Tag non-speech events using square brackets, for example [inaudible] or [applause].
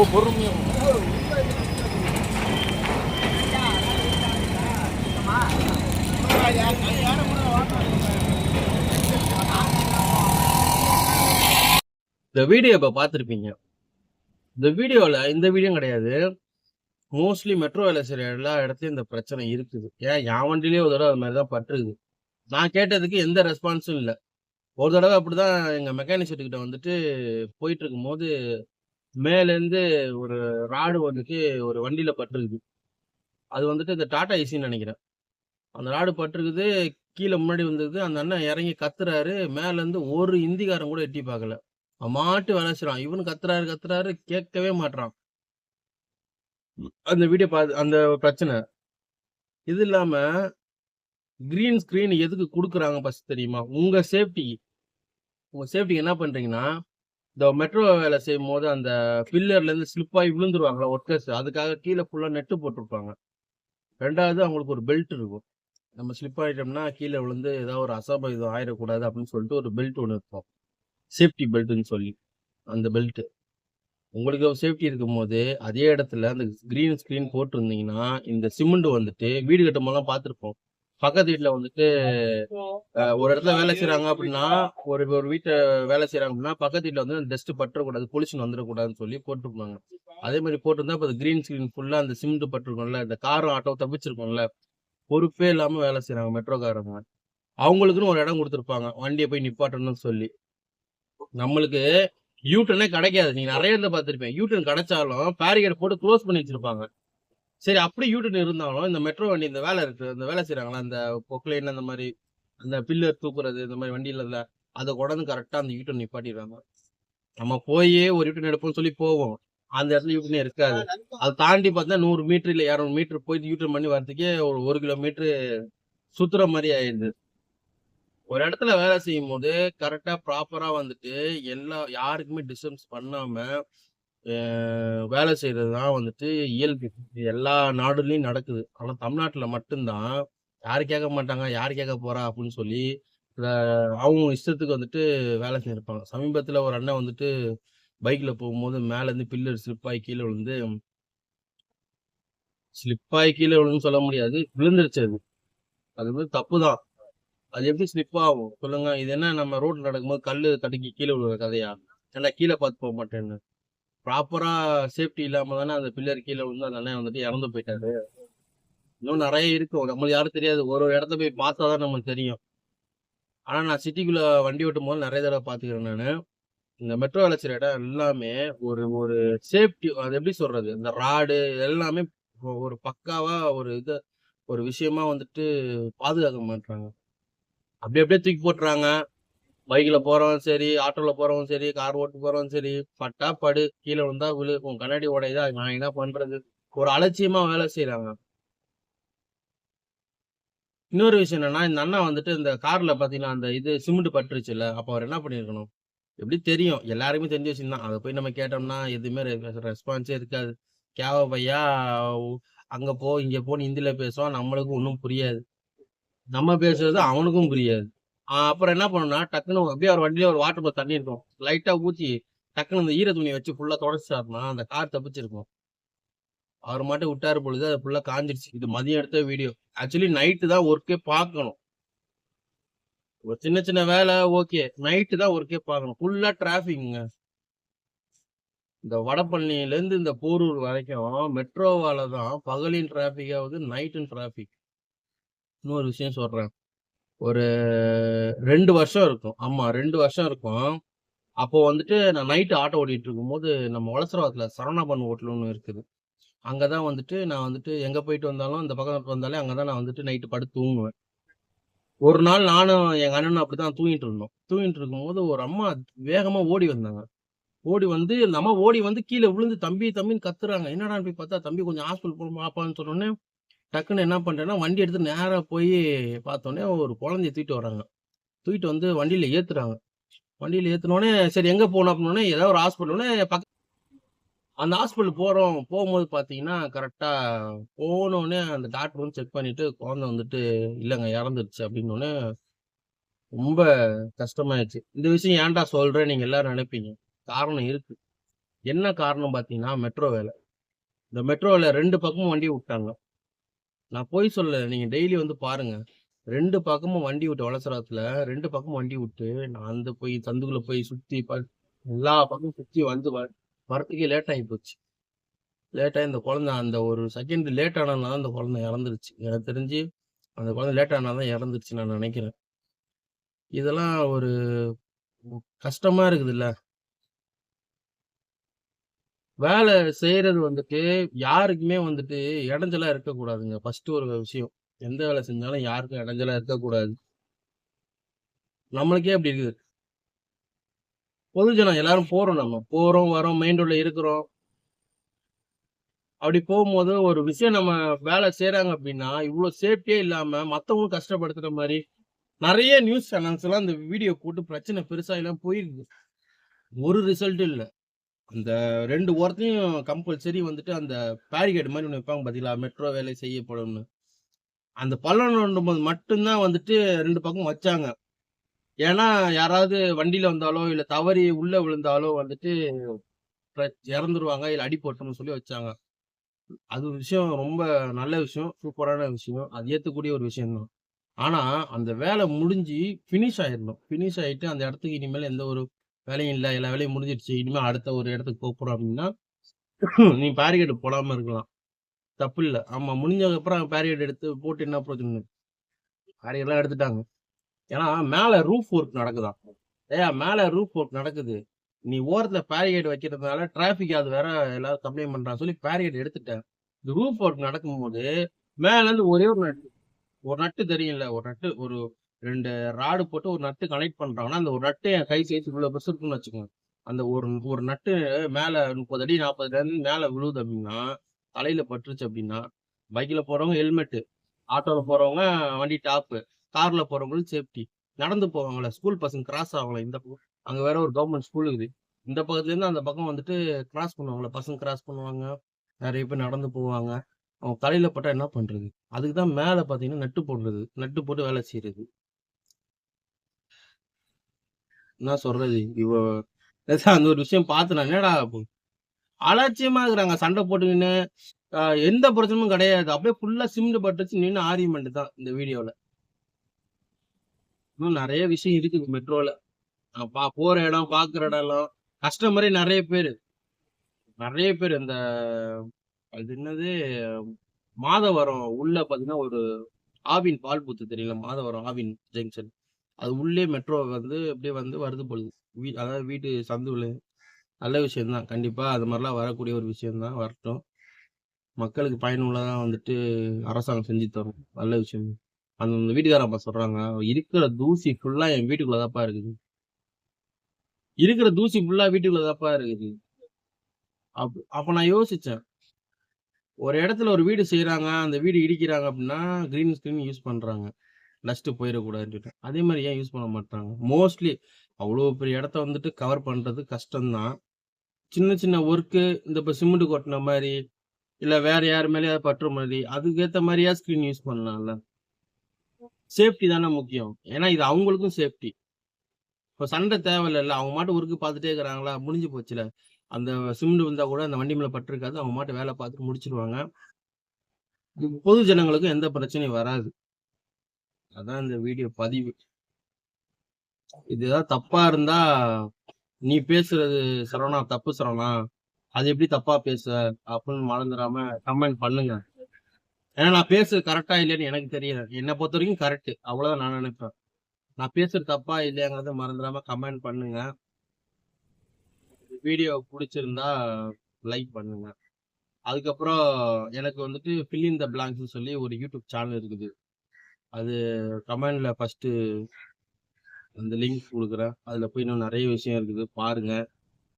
ஓ பொறுமையா இந்த வீடியோ இப்போ பார்த்துருப்பீங்க. இந்த வீடியோவில் இந்த வீடியோ கிடையாது. மோஸ்ட்லி மெட்ரோ வேலை செய்கிற எல்லா இடத்துலையும் இந்த பிரச்சனை இருக்குது. ஏன்? என் வண்டிலேயே ஒரு தடவை அது மாதிரி தான் பட்டுருக்குது. நான் கேட்டதுக்கு எந்த ரெஸ்பான்ஸும் இல்லை. ஒரு தடவை அப்படிதான் எங்கள் மெக்கானிக் செட்டுக்கிட்ட வந்துட்டு போயிட்டு இருக்கும்போது மேலேருந்து ஒரு ராடு வந்துட்டு ஒரு வண்டியில் பட்டுருக்குது. அது வந்துட்டு இந்த டாடா ஏசின்னு நினைக்கிறேன். அந்த ராடு பட்டுருக்குது கீழே முன்னாடி வந்தது அந்த அண்ணன் இறங்கி கத்துறாரு. மேலேருந்து ஒரு இந்திக்காரன் கூட எட்டி பார்க்கல. மாட்டு விளைச்சிடான் இவனு கத்துறாரு கத்துறாரு கேட்கவே மாட்றான். அந்த வீடியோ பார்த்து அந்த பிரச்சனை. இது இல்லாம கிரீன் ஸ்கிரீன் எதுக்கு கொடுக்குறாங்க ஃபர்ஸ்ட் தெரியுமா? உங்க சேஃப்டி உங்க சேஃப்டிக்கு என்ன பண்றீங்கன்னா இந்த மெட்ரோ வேலை செய்யும் போது அந்த பில்லர்ல இருந்து ஸ்லிப் ஆகி விழுந்துருவாங்களா ஒர்க்கர்ஸ் அதுக்காக கீழே ஃபுல்லா நெட்டு போட்டிருப்பாங்க. ரெண்டாவது அவங்களுக்கு ஒரு பெல்ட் இருக்கும். நம்ம ஸ்லிப் ஆகிட்டோம்னா கீழே விழுந்து ஏதாவது ஒரு அசம்பாவிதம் ஆயிடக்கூடாது அப்படின்னு சொல்லிட்டு ஒரு பெல்ட் ஒன்று இருக்கும். சேஃப்டி பெல்ட்டுன்னு சொல்லி. அந்த பெல்ட்டு உங்களுக்கு சேஃப்டி இருக்கும் போது அதே இடத்துல அந்த கிரீன் ஸ்க்ரீன் போட்டிருந்தீங்கன்னா இந்த சிமெண்ட் வந்துட்டு வீடு கட்டும் போதெல்லாம் பார்த்துருப்போம். பக்கத்து வீட்டில் வந்துட்டு ஒரு இடத்துல வேலை செய்றாங்க அப்படின்னா ஒரு ஒரு வீட்டை வேலை செய்றாங்க அப்படின்னா பக்கத்து வீட்டில் வந்து டஸ்ட் பற்றக்கூடாது பொல்யூஷன் வந்துடக்கூடாதுன்னு சொல்லி போட்டிருப்பாங்க. அதே மாதிரி போட்டிருந்தா இப்போ கிரீன் ஸ்கிரீன் ஃபுல்லாக அந்த சிமெண்ட் பட்டிருக்கோம்ல இந்த காரும் ஆட்டோ தப்பிச்சிருக்கோம்ல பொறுப்பே இல்லாமல் வேலை செய்றாங்க மெட்ரோக்காரங்க அவங்களுக்குன்னு ஒரு இடம் கொடுத்துருப்பாங்க வண்டியை போய் நிப்பாட்டணும்னு சொல்லி. நம்மளுக்கு யூட்டர்னே கிடைக்காது. நீங்க நிறைய இடத்துல பார்த்துருப்பேன். யூட்டர்ன் கிடைச்சாலும் பேரிகேட் போட்டு க்ளோஸ் பண்ணி வச்சிருப்பாங்க. சரி அப்படி யூட்டர்ன் இருந்தாலும் இந்த மெட்ரோ வண்டி இந்த வேலை இருக்கு இந்த வேலை செய்றாங்களா? அந்த பொக்லைன் அந்த மாதிரி அந்த பில்லர் தூக்குறது இந்த மாதிரி வண்டியில இல்ல அதை கொண்டாந்து கரெக்டா அந்த யூட்டர்ன் நிப்பாட்டிடுறாங்க நம்ம போய் ஒரு யூட்டர்ன் எடுப்போம்னு சொல்லி போவோம். அந்த இடத்துல யூட்டர்னே இருக்காது. அதை தாண்டி பார்த்தா நூறு மீட்டர் இல்ல இரநூறு மீட்டர் போயிட்டு யூட்டர்ன் பண்ணி வரதுக்கே ஒரு ஒரு கிலோமீட்டர் சுத்துற மாதிரி ஆயிடுது. ஒரு இடத்துல வேலை செய்யும் போது கரெக்டா ப்ராப்பரா வந்துட்டு எல்லா யாருக்குமே டிஸ்டர்பன்ஸ் பண்ணாம வேலை செய்கிறது தான் வந்துட்டு இயல்பு. எல்லா நாடுலேயும் நடக்குது. ஆனால் தமிழ்நாட்டில் மட்டும்தான். யாரு கேட்க மாட்டாங்க யார் கேட்க போகிறா அப்படின்னு சொல்லி அவங்க இஷ்டத்துக்கு வந்துட்டு வேலை செஞ்சுருப்பாங்க. சமீபத்தில் ஒரு அண்ணன் வந்துட்டு பைக்கில் போகும்போது மேலேருந்து பில்லர் ஸ்லிப்பாகி கீழே விழுந்து ஸ்லிப்பாகி கீழே விழுந்து சொல்ல முடியாது. விழுந்துருச்சு அது. அது வந்து தப்பு தான் அது எப்படி ஸ்லிப் ஆகும்? சொல்லுங்க. இது என்ன நம்ம ரோட்ல நடக்கும்போது கல் தடுக்கி கீழே விழுற கதையா? ஏன்னா கீழே பார்த்து போக மாட்டேன்னு? ப்ராப்பரா சேஃப்டி இல்லாம தானே அந்த பில்லர் கீழே வந்து அந்த அண்ணன் வந்துட்டு இறந்து போயிட்டாரு. இன்னும் நிறைய இருக்கும் நம்மளுக்கு யாரும் தெரியாது. ஒரு ஒரு இடத்த போய் பார்த்தா தான் நமக்கு தெரியும். ஆனா நான் சிட்டிக்குள்ள வண்டி ஓட்டும் போது நிறைய தடவை பாத்துக்கிறேன் நான். இந்த மெட்ரோ வேலை இடம் எல்லாமே ஒரு ஒரு சேஃப்டி அது எப்படி சொல்றது? இந்த ராடு எல்லாமே ஒரு பக்காவா ஒரு இது ஒரு விஷயமா வந்துட்டு பாதுகாக்க மாட்டாங்க அப்படி அப்படியே தூக்கி போட்டுறாங்க. பைக்கில் போறவன் சரி ஆட்டோல போறவன் சரி கார் ஓட்டு போறவன் சரி பட்டா படு கீழே விழுந்தா விழு உன் கண்ணாடி உடையதா? நான் என்ன பண்றது? ஒரு அலட்சியமா வேலை செய்யறாங்க இன்னொரு விஷயம் என்னன்னா இந்த அண்ணா வந்துட்டு இந்த கார்ல பாத்தீங்கன்னா அந்த இது சிமெண்ட் பட்டுருச்சுல்ல அப்ப அவர் என்ன பண்ணிருக்கணும்? எப்படி தெரியும்? எல்லாருமே தெரிஞ்ச விஷயம் தான். அதை போய் நம்ம கேட்டோம்னா எதுவுமே ரெஸ்பான்ஸே இருக்காது. கேவ பையா அங்க போ இங்க போன்னு ஹிந்தியில் பேசுவான். நம்மளுக்கும் ஒன்றும் புரியாது. நம்ம பேசுறது அவனுக்கும் புரியாது. அப்புறம் என்ன பண்ணணும்னா டக்குன்னு அப்படியே ஒரு வண்டியில ஒரு வாட்டர் பாத் தண்ணி இருக்கும். லைட்டா ஊற்றி டக்குன்னு இந்த ஈர துணியை வச்சு ஃபுல்லா தொடச்சிட்டாருன்னா அந்த கார் தப்பிச்சிருக்கும். அவர் மட்டும் விட்டாரு பொழுது அது ஃபுல்லா காஞ்சிருச்சு. இது மதியம் எடுத்த வீடியோ ஆக்சுவலி நைட்டு தான் ஒர்க்கே பார்க்கணும். ஒரு சின்ன சின்ன வேலை ஓகே நைட்டு தான் ஒர்க்கே பார்க்கணும். ஃபுல்லா டிராஃபிக்ங்க இந்த வடபழனியில இந்த போரூர் வரைக்கும் மெட்ரோவால தான் பகலின் டிராஃபிக் ஆகுது நைட்டும் டிராஃபிக் இன்னொரு விஷயம் சொல்றேன். ஒரு ரெண்டு வருஷம் இருக்கும். ஆமா ரெண்டு வருஷம் இருக்கும். அப்போ வந்துட்டு நான் நைட்டு ஆட்டோ ஓட்டிட்டு இருக்கும்போது நம்ம வளசரவாத்துல சரவணாபன் ஹோட்டல் ஒன்று இருக்குது. அங்கதான் வந்துட்டு நான் வந்துட்டு எங்கே போயிட்டு வந்தாலும் இந்த பக்கம் வந்தாலே அங்கதான் நான் வந்துட்டு நைட்டு படுத்து தூங்குவேன். ஒரு நாள் நானும் எங்கள் அண்ணனும் அப்படி தான் தூங்கிட்டு இருந்தோம். தூங்கிட்டு இருக்கும்போது ஒரு அம்மா வேகமாக ஓடி வந்தாங்க. ஓடி வந்து நம்ம அம்மா ஓடி வந்து கீழே விழுந்து தம்பி தம்பின்னு கத்துறாங்க. என்னடான்னு போய் பார்த்தா தம்பி கொஞ்சம் ஹாஸ்பிட்டல் போகணும் பாப்பான்னு சொன்னோடனே டக்குன்னு என்ன பண்ணுறேன்னா வண்டி எடுத்து நேராக போய் பார்த்தோன்னே ஒரு குழந்தைய தூக்கிட்டு வராங்க தூக்கிட்டு வந்து வண்டியில் ஏற்றுறாங்க வண்டியில் ஏற்றினோடனே சரி எங்கே போகணும் அப்படின்னோடனே ஏதாவது ஒரு ஹாஸ்பிட்டல்னே பக்க அந்த ஹாஸ்பிட்டல் போகிறோம் போகும்போது பார்த்தீங்கன்னா கரெக்டாக போனோடனே அந்த டாக்டர் வந்து செக் பண்ணிவிட்டு குழந்தை வந்துட்டு இல்லைங்க இறந்துருச்சு அப்படின்னோடனே ரொம்ப கஷ்டமாயிடுச்சு. இந்த விஷயம் ஏன்டா சொல்கிறேன் நீங்கள் எல்லாரும் நினைப்பீங்க. காரணம் இருக்குது என்ன காரணம் பார்த்தீங்கன்னா மெட்ரோ வேலை. இந்த மெட்ரோவில் ரெண்டு பக்கமும் வண்டி விட்டாங்க. நான் போய் சொல்ல நீங்கள் டெய்லி வந்து பாருங்க. ரெண்டு பக்கமும் வண்டி விட்டு வளசரத்தில் ரெண்டு பக்கமும் வண்டி விட்டு நான் அந்த போய் சந்துக்குள்ள போய் சுற்றி ப எல்லா பக்கமும் சுற்றி வந்து வ வரத்துக்கே லேட் ஆகி போச்சு. லேட்டாகி இந்த குழந்தை அந்த ஒரு செகண்ட் லேட் ஆனதுனால அந்த குழந்தை இறந்துருச்சு. எனக்கு தெரிஞ்சு அந்த குழந்தை லேட் ஆனால் தான் இறந்துருச்சு நான் நினைக்கிறேன். இதெல்லாம் ஒரு கஷ்டமாக இருக்குதுல்ல. வேலை செய்யறது வந்துட்டு யாருக்குமே வந்துட்டு இடைஞ்சலா இருக்கக்கூடாதுங்க. ஃபர்ஸ்ட் ஒரு விஷயம். எந்த வேலை செஞ்சாலும் யாருக்கும் இடைஞ்சலா இருக்கக்கூடாது. நம்மளுக்கே அப்படி இருக்குது. பொதுஜனம் எல்லாரும் போறோம் நம்ம. போறோம் வரோம் மெயின் ரோட்ல இருக்கிறோம். அப்படி போகும்போது ஒரு விஷயம் நம்ம வேலை செய்யறாங்க அப்படின்னா இவ்வளோ சேஃப்டியே இல்லாம மற்றவங்களும் கஷ்டப்படுத்துற மாதிரி நிறைய நியூஸ் சேனல்ஸ் எல்லாம் இந்த வீடியோ போட்டு பிரச்சனை பெருசாக எல்லாம் போயிருக்கு. ஒரு ரிசல்ட்டும் இல்லை. அந்த ரெண்டு ஓரத்தையும் கம்பல்சரி வந்துட்டு அந்த பேரிகேட் மாதிரி ஒன்று வைப்பாங்க பார்த்தீங்களா மெட்ரோ வேலை செய்யப்படும்னு. அந்த பள்ளம் நோண்டும் போது மட்டும்தான் வந்துட்டு ரெண்டு பக்கம் வச்சாங்க. ஏன்னா யாராவது வண்டியில் வந்தாலோ இல்லை தவறி உள்ளே விழுந்தாலோ வந்துட்டு இறந்துருவாங்க இல்லை அடிபட்டோம்னு சொல்லி வச்சாங்க. அது ஒரு விஷயம் ரொம்ப நல்ல விஷயம் சூப்பரான விஷயம். அது ஏற்றக்கூடிய ஒரு விஷயம் தான் அந்த வேலை முடிஞ்சு ஃபினிஷ் ஆயிடணும் ஃபினிஷ் ஆகிட்டு அந்த இடத்துக்கு இனிமேல் எந்த ஒரு வேலையும் இல்லை எல்லா வேலையும் முடிஞ்சிடுச்சு. இனிமேல் அடுத்த ஒரு இடத்துக்கு போக போறோம் அப்படின்னா [laughs] நீ பேரிகேட் போடாம இருக்கலாம். தப்பு இல்லை. ஆமா முடிஞ்சதுக்கு அப்புறம் பேரிகேட் எடுத்து போட்டு என்ன பிரச்சனை பேரிகேட்லாம் எடுத்துட்டாங்க. ஏன்னா மேல ரூஃப் ஒர்க் நடக்குதாம் ஏயா மேல ரூஃப் ஒர்க் நடக்குது. நீ ஓரத்துல பேரிகேட் வைக்கிறதுனால டிராபிக் அது வேற எல்லாரும் கம்ப்ளைண்ட் பண்றாங்க சொல்லி பேரிகேட் எடுத்துட்டேன். இந்த ரூஃப் ஒர்க் நடக்கும்போது மேல இருந்து ஒரே ஒரு நட்டு ஒரு நட்டு தெரியும்ல ஒரு நட்டு ஒரு ரெண்டு ராடு போட்டு ஒரு நட்டு கனெக்ட் பண்ணுறாங்கன்னா அந்த ஒரு நட்டு என் கை சேர்த்து இவ்வளோ பெருசு இருக்குன்னு வச்சுக்கோங்க. அந்த ஒரு ஒரு நட்டு மேலே முப்பது அடி நாற்பது அடி மேலே விழுது அப்படின்னா தலையில் பட்டுருச்சு அப்படின்னா பைக்கில் போகிறவங்க ஹெல்மெட்டு ஆட்டோவில் போகிறவங்க வண்டி டாப்பு காரில் போகிறவங்களுக்கு சேஃப்டி நடந்து போவாங்கல்ல ஸ்கூல் பசங்க கிராஸ் ஆகலாம் இந்த பக்கம் அங்கே வேற ஒரு கவர்மெண்ட் ஸ்கூல் இருக்குது. இந்த பக்கத்துலேருந்து அந்த பக்கம் வந்துட்டு கிராஸ் பண்ணுவாங்களே பசங்க கிராஸ் பண்ணுவாங்க நிறைய பேர் நடந்து போவாங்க. அவங்க தலையில் பட்டால் என்ன பண்ணுறது அதுக்கு தான் மேலே பார்த்தீங்கன்னா நட்டு போடுறது. நட்டு போட்டு வேலை செய்கிறது என்ன சொல்றது? இவ அந்த ஒரு விஷயம் பார்த்து நான் என்னடா அப்போ? அலட்சியமா இருக்கிறாங்க. சண்டை போட்டுக்கின்னு எந்த பிரச்சனையும் கிடையாது. அப்படியே ஃபுல்லா சிமெண்ட் பட்டுச்சு நின்று ஆர்கியூமெண்ட் தான் இந்த வீடியோல இன்னும் நிறைய விஷயம் இருக்குது மெட்ரோல பா போற இடம் பாக்குற இடம் எல்லாம் கஸ்டமரே நிறைய பேர். நிறைய பேர். இந்த அது என்னது? மாதவரம் உள்ள பாத்தீங்கன்னா ஒரு ஆவின் பால் பூத்து தெரியல மாதவரம் ஆவின் ஜங்ஷன் அது உள்ளே மெட்ரோ வந்து அப்படியே வந்து வருது பொழுது வீ அதாவது வீட்டு சந்துவில் நல்ல விஷயம்தான் கண்டிப்பாக அது மாதிரிலாம் வரக்கூடிய ஒரு விஷயம்தான் வரட்டும். மக்களுக்கு பயனுள்ளதாக வந்துட்டு அரசாங்கம் செஞ்சு தரும். நல்ல விஷயம். அந்த அந்த வீட்டுக்காரப்பா சொல்கிறாங்க இருக்கிற தூசி ஃபுல்லாக என் வீட்டுக்குள்ளதாப்பா இருக்குது. இருக்கிற தூசி ஃபுல்லா வீட்டுக்குள்ளதாப்பா இருக்குது. அப் அப்போ நான் யோசித்தேன் ஒரு இடத்துல ஒரு வீடு செய்கிறாங்க அந்த வீடு இடிக்கிறாங்க அப்படின்னா கிரீன் ஸ்க்ரீன் யூஸ் பண்ணுறாங்க டஸ்ட் போயிடக்கூடாதுன்னு அதே மாதிரி ஏன் யூஸ் பண்ண மாட்டாங்க மோஸ்ட்லி அவ்வளோ பெரிய இடத்த வந்துட்டு கவர் பண்ணுறது கஷ்டம்தான். சின்ன சின்ன ஒர்க்கு இந்த இப்போ சிமெண்ட் கொட்டின மாதிரி இல்லை வேற யார் மேலேயாவது பற்ற மாதிரி அதுக்கேற்ற மாதிரியா ஸ்க்ரீன் யூஸ் பண்ணலாம்ல. சேஃப்டி தானே முக்கியம். ஏன்னா இது அவங்களுக்கும் சேஃப்டி இப்போ சண்டை தேவையில்ல அவங்க மாட்டு ஒர்க்கு பார்த்துட்டே இருக்கிறாங்களா? முடிஞ்சு போச்சுல. அந்த சிமெண்ட் வந்தால் கூட அந்த வண்டி மேலே பட்டிருக்காது. அவங்க மாட்டு வேலை பார்த்துட்டு முடிச்சிருவாங்க. பொது ஜனங்களுக்கும் எந்த பிரச்சனையும் வராது. அதான் இந்த வீடியோ பதிவு. இது ஏதாவது தப்பா இருந்தா நீ பேசுறது சரவணா தப்பு சரவணா. அது எப்படி தப்பா பேச அப்படின்னு மறந்துடாம கமெண்ட் பண்ணுங்க. ஏன்னா நான் பேசுறது கரெக்டா இல்லையான்னு எனக்கு தெரியல. என்னை பொறுத்த வரைக்கும் கரெக்ட் அவ்வளவுதான் நான் நினைப்பேன். நான் பேசுறது தப்பா இல்லையாங்கிறத மறந்துடாம கமெண்ட் பண்ணுங்க. வீடியோ பிடிச்சிருந்தா லைக் பண்ணுங்க. அதுக்கப்புறம் எனக்கு வந்துட்டு ஃபில் இன் த blanks சொல்லி ஒரு யூடியூப் சேனல் இருக்குது. அது கமெண்ட்ல ஃபர்ஸ்ட் அந்த லிங்க் கொடுக்குறேன். அதில் போய் இன்னும் நிறைய விஷயம் இருக்குது. பாருங்கள்